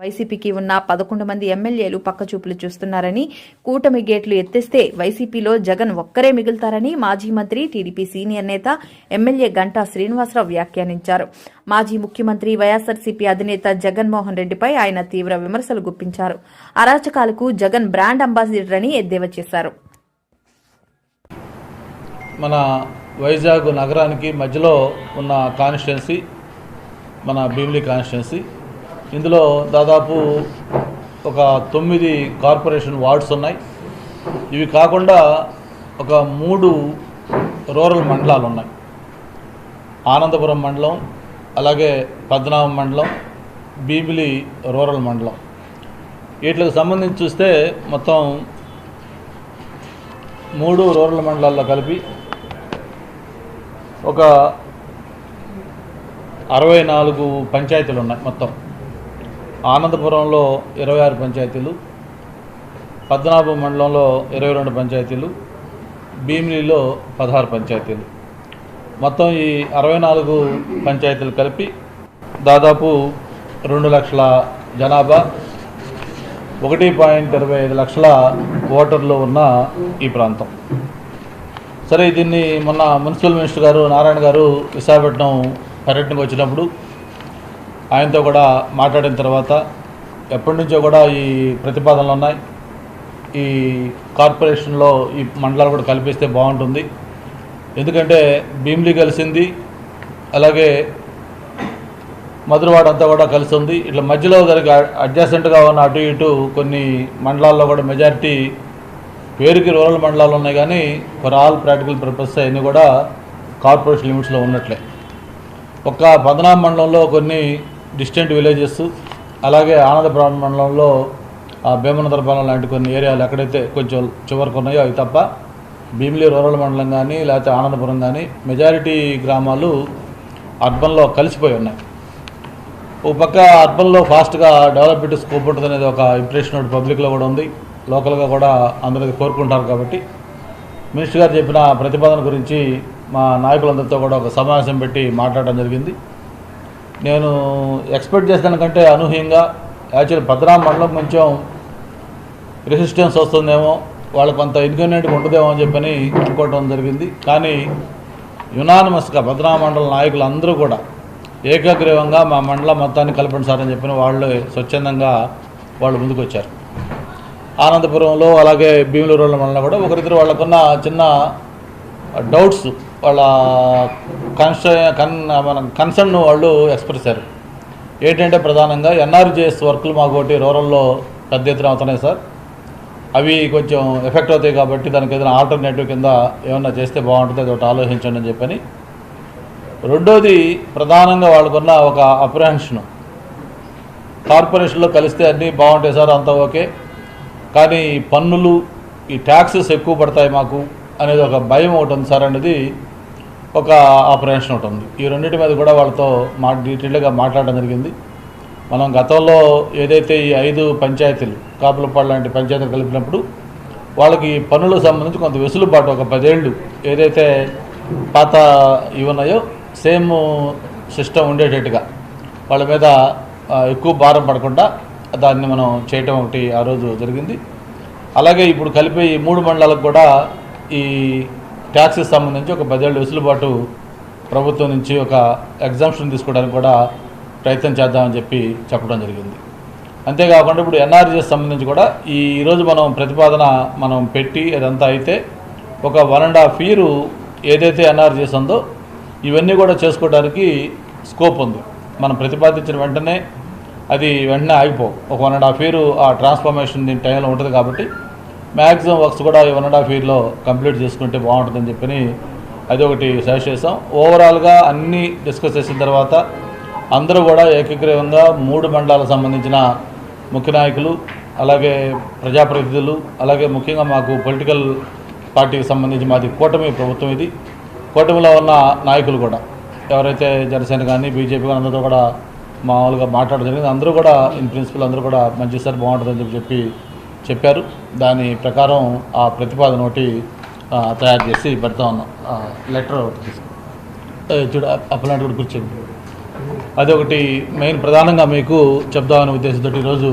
వైసీపీకి ఉన్న పదకొండు మంది ఎమ్మెల్యేలు పక్కచూపులు చూస్తున్నారని కూటమి గేట్లు ఎత్తేస్తే వైసీపీలో జగన్ ఒక్కరే మిగులుతారని మాజీ మంత్రి టీడీపీ సీనియర్ నేత ఎమ్మెల్యే గంటా శ్రీనివాసరావు వ్యాఖ్యానించారు. మాజీ ముఖ్యమంత్రి వైఎస్సార్సీపీ అధినేత జగన్మోహన్ రెడ్డిపై ఆయన తీవ్ర విమర్శలు గుప్పించారు. అరాచకాలకు జగన్ బ్రాండ్ అంబాసిడర్ అని ఎద్దేవా చేశారు. మన వైజాగ్ నగరానికి మధ్యలో ఉన్న కాన్స్టిట్యున్సీ మన భీమిలీ కాన్స్టిట్యున్సీ ఇందులో దాదాపు ఒక తొమ్మిది కార్పొరేషన్ వార్డ్స్ ఉన్నాయి. ఇవి కాకుండా ఒక మూడు రూరల్ మండలాలు ఉన్నాయి. ఆనందపురం మండలం అలాగే పద్మనాభం మండలం భీమిలి రూరల్ మండలం. వీటికి సంబంధించి చూస్తే మొత్తం మూడు రూరల్ మండలాల్లో కలిపి ఒక అరవై నాలుగు పంచాయతీలు ఉన్నాయి మొత్తం. ఆనందపురంలో ఇరవై ఆరు పంచాయతీలు పద్మనాభం మండలంలో ఇరవై రెండు పంచాయతీలు భీమిలిలో పదహారు పంచాయతీలు. మొత్తం ఈ అరవై నాలుగు పంచాయతీలు కలిపి దాదాపు రెండు లక్షల జనాభా ఒకటి పాయింట్ ఇరవై ఐదు లక్షల ఓటర్లు ఉన్న ఈ ప్రాంతం. సరే దీన్ని మొన్న మున్సిపల్ మినిస్టర్ గారు నారాయణ గారు విశాఖపట్నం పర్యటనకు వచ్చినప్పుడు ఆయనతో కూడా మాట్లాడిన తర్వాత ఎప్పటి నుంచో కూడా ఈ ప్రతిపాదనలు ఉన్నాయి. ఈ కార్పొరేషన్లో ఈ మండలాలు కూడా కల్పిస్తే బాగుంటుంది. ఎందుకంటే భీమిలి కలిసింది అలాగే మధురవాడ అంతా కూడా కలిసి ఉంది. ఇట్లా మధ్యలో దానికి అడ్జాసెంట్గా ఉన్న అటు ఇటు కొన్ని మండలాల్లో కూడా మెజారిటీ పేరుకి రూరల్ మండలాలు ఉన్నాయి కానీ ఫర్ ఆల్ ప్రాక్టికల్ పర్పస్ అవన్నీ కూడా కార్పొరేషన్ లిమిట్స్లో ఉన్నట్లే. ఒక్క పద్మనాభ మండలంలో కొన్ని డిస్టెంట్ విలేజెస్ అలాగే ఆనందపురం మండలంలో ఆ భీమనదరపాలెం లాంటి కొన్ని ఏరియాలు ఎక్కడైతే కొంచెం చివరికి ఉన్నాయో అవి తప్ప భీమిలి రూరల్ మండలం కానీ లేకపోతే ఆనందపురం కానీ మెజారిటీ గ్రామాలు అర్బన్లో కలిసిపోయి ఉన్నాయి. ఒక పక్క అర్బన్లో ఫాస్ట్గా డెవలప్మెంట్ స్కోప్ ఉంటుంది అనేది ఒక ఇంప్రెషన్ పబ్లిక్లో కూడా ఉంది. లోకల్గా కూడా అందరికీ కోరుకుంటారు కాబట్టి. మినిస్టర్ గారు చెప్పిన ప్రతిపాదన గురించి మా నాయకులందరితో కూడా ఒక సమావేశం పెట్టి మాట్లాడడం జరిగింది. నేను ఎక్స్పెక్ట్ చేసేదానికంటే అనూహ్యంగా యాక్చువల్ భద్రాం మండలం కొంచెం రెసిస్టెన్స్ వస్తుందేమో వాళ్ళకు కొంత ఇన్కన్వీనియంట్గా ఉండదేమో అని చెప్పని అనుకోవడం జరిగింది. కానీ యునానిమస్గా భద్రా మండల నాయకులు అందరూ కూడా ఏకగ్రీవంగా మా మండలం మొత్తాన్ని కలపండి సార్ అని చెప్పిన వాళ్ళు స్వచ్ఛందంగా వాళ్ళు ముందుకొచ్చారు. ఆనందపురంలో అలాగే భీములూరులో మండలం కూడా ఒకరిద్దరు వాళ్ళకున్న చిన్న డౌట్స్ వాళ్ళ కన్స కన్ మన కన్సర్న్ వాళ్ళు ఎక్స్ప్రెస్ చేశారు. ఏంటంటే ప్రధానంగా ఎన్ఆర్జేఎస్ వర్క్లు మాకు ఒకటి రూరల్లో పెద్ద ఎత్తున అవుతున్నాయి సార్. అవి కొంచెం ఎఫెక్ట్ అవుతాయి కాబట్టి దానికి ఏదైనా ఆల్టర్నేటివ్ కింద ఏమన్నా చేస్తే బాగుంటుంది అది ఒకటి ఆలోచించండి అని చెప్పని. రెండోది ప్రధానంగా వాళ్ళకున్న ఒక అప్రహెన్షను కార్పొరేషన్లో కలిస్తే అన్నీ బాగుంటాయి సార్ అంతా ఓకే. కానీ పన్నులు ఈ ట్యాక్సెస్ ఎక్కువ పడతాయి మాకు అనేది ఒక భయం ఒకటి ఉంది సార్ అనేది ఒక ఆపరేషన్ ఒకటి ఉంది. ఈ రెండింటి మీద కూడా వాళ్ళతో మా డీటెయిల్గా మాట్లాడడం జరిగింది. మనం గతంలో ఏదైతే ఈ ఐదు పంచాయతీలు కాపులపాడు లాంటి పంచాయతీలు కలిపినప్పుడు వాళ్ళకి ఈ సంబంధించి కొంత వెసులుబాటు ఒక పదేళ్ళు ఏదైతే పాత ఇవి ఉన్నాయో సేమ్ సిస్టమ్ ఉండేటట్టుగా వాళ్ళ మీద ఎక్కువ భారం పడకుండా దాన్ని మనం చేయటం ఒకటి ఆ రోజు జరిగింది. అలాగే ఇప్పుడు కలిపే ఈ మూడు మండలాలకు కూడా ఈ ట్యాక్సెస్ సంబంధించి ఒక పదేళ్ళు వెసులుబాటు ప్రభుత్వం నుంచి ఒక ఎగ్జామ్షన్ తీసుకోవడానికి కూడా ప్రయత్నం చేద్దామని చెప్పి చెప్పడం జరిగింది. అంతేకాకుండా ఇప్పుడు ఎన్ఆర్జీఎస్ సంబంధించి కూడా ఈ ఈరోజు మనం ప్రతిపాదన మనం పెట్టి అదంతా అయితే ఒక వన్ అండ్ హాఫ్ ఇయర్ ఏదైతే ఎన్ఆర్జీఎస్ ఉందో ఇవన్నీ కూడా చేసుకోవడానికి స్కోప్ ఉంది. మనం ప్రతిపాదించిన వెంటనే అది వెంటనే ఆగిపో ఒక వన్ అండ్ హాఫ్ ఇయర్ ఆ ట్రాన్స్ఫర్మేషన్ దీని టైంలో ఉంటుంది కాబట్టి మ్యాక్సిమం వర్క్స్ కూడా ఈ వన్ అండ్ హాఫ్ ఇయర్లో కంప్లీట్ చేసుకుంటే బాగుంటుందని చెప్పని అది ఒకటి సజెస్ట్ చేసాం ఓవరాల్గా అన్నీ డిస్కస్ చేసిన తర్వాత అందరూ కూడా ఏకగ్రీవంగా మూడు మండలాలకు సంబంధించిన ముఖ్య నాయకులు అలాగే ప్రజాప్రతినిధులు అలాగే ముఖ్యంగా మాకు పొలిటికల్ పార్టీకి సంబంధించి మాది కూటమి ప్రభుత్వం ఇది. కూటమిలో ఉన్న నాయకులు కూడా ఎవరైతే జనసేన కానీ బీజేపీ కానీ అందరితో కూడా మామూలుగా మాట్లాడడం జరిగింది. అందరూ కూడా ఇన్ ప్రిన్సిపల్ అందరూ కూడా మంచి సార్ బాగుంటుందని చెప్పి చెప్పి చెప్పారు. దాని ప్రకారం ఆ ప్రతిపాదన ఒకటి తయారు చేసి పెడతా ఉన్నాం. లెటర్ ఒకటి చూడ అప్పలాంటి కూడా కూర్చోండి అదొకటి మెయిన్ ప్రధానంగా మీకు చెప్దామనే ఉద్దేశంతో ఈరోజు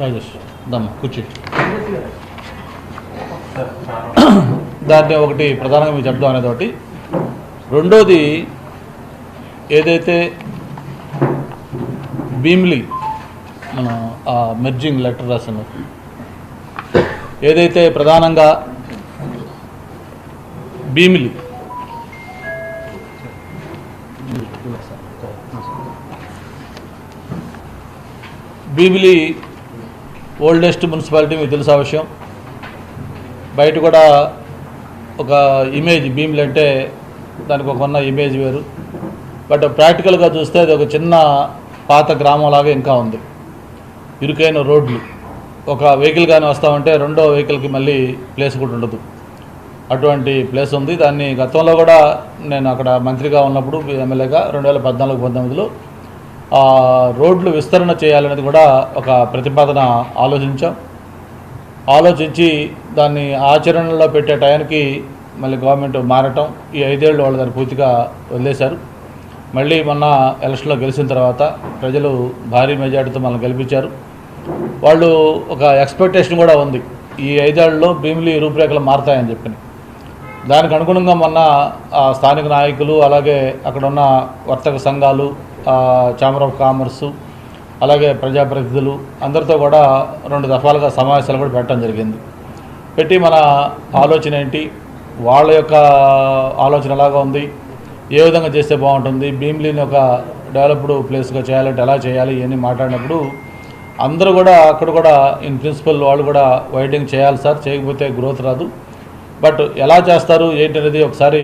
రాజేష్ దమ్మ కూర్చో. దాన్ని ఒకటి ప్రధానంగా మీకు చెప్దాం అనేది ఒకటి. రెండోది ఏదైతే భీమ్లీ మనం ఆ మెర్జింగ్ లెటర్ రాసిన ఏదైతే ప్రధానంగా భీమిలి. భీమిలి ఓల్డెస్ట్ మున్సిపాలిటీ మీకు తెలుసా విషయం? బయట కూడా ఒక ఇమేజ్ భీమిలి అంటే దానికి ఒక ఉన్న ఇమేజ్ వేరు. బట్ ప్రాక్టికల్గా చూస్తే అది ఒక చిన్న పాత గ్రామంలాగా ఇంకా ఉంది. ఇరుకైన రోడ్లు. ఒక వెహికల్ కానీ వస్తామంటే రెండో వెహికల్కి మళ్ళీ ప్లేస్ కూడా ఉండదు. అటువంటి ప్లేస్ ఉంది. దాన్ని గతంలో కూడా నేను అక్కడ మంత్రిగా ఉన్నప్పుడు ఎమ్మెల్యేగా రెండు వేల పద్నాలుగు పంతొమ్మిదిలో రోడ్లు విస్తరణ చేయాలనేది కూడా ఒక ప్రతిపాదన ఆలోచించాం. ఆలోచించి దాన్ని ఆచరణలో పెట్టే టయానికి మళ్ళీ గవర్నమెంట్ మారటం ఈ ఐదేళ్ళు వాళ్ళు దాన్ని పూర్తిగా వదిలేశారు. మళ్ళీ మొన్న ఎలక్షన్లో గెలిచిన తర్వాత ప్రజలు భారీ మెజార్టీతో మనల్ని గెలిపించారు. వాళ్ళు ఒక ఎక్స్పెక్టేషన్ కూడా ఉంది. ఈ ఐదేళ్ళలో భీమిలి రూపురేఖలు మారుతాయని చెప్పి దానికి అనుగుణంగా మొన్న ఆ స్థానిక నాయకులు అలాగే అక్కడ ఉన్న వర్తక సంఘాలు ఛాంబర్ ఆఫ్ కామర్సు అలాగే ప్రజాప్రతినిధులు అందరితో కూడా రెండు దఫాలుగా సమావేశాలు కూడా పెట్టడం జరిగింది. పెట్టి మన ఆలోచన ఏంటి? వాళ్ళ యొక్క ఆలోచన ఎలాగా ఉంది? ఏ విధంగా చేస్తే బాగుంటుంది? భీమ్లీని ఒక డెవలప్డ్ ప్లేస్గా చేయాలంటే ఎలా చేయాలి? ఇవన్నీ మాట్లాడినప్పుడు అందరూ కూడా అక్కడ కూడా ఇన్ ప్రిన్సిపల్ వాళ్ళు కూడా వైడింగ్ చేయాలి సార్ చేయకపోతే గ్రోత్ రాదు. బట్ ఎలా చేస్తారు ఏంటి అనేది ఒకసారి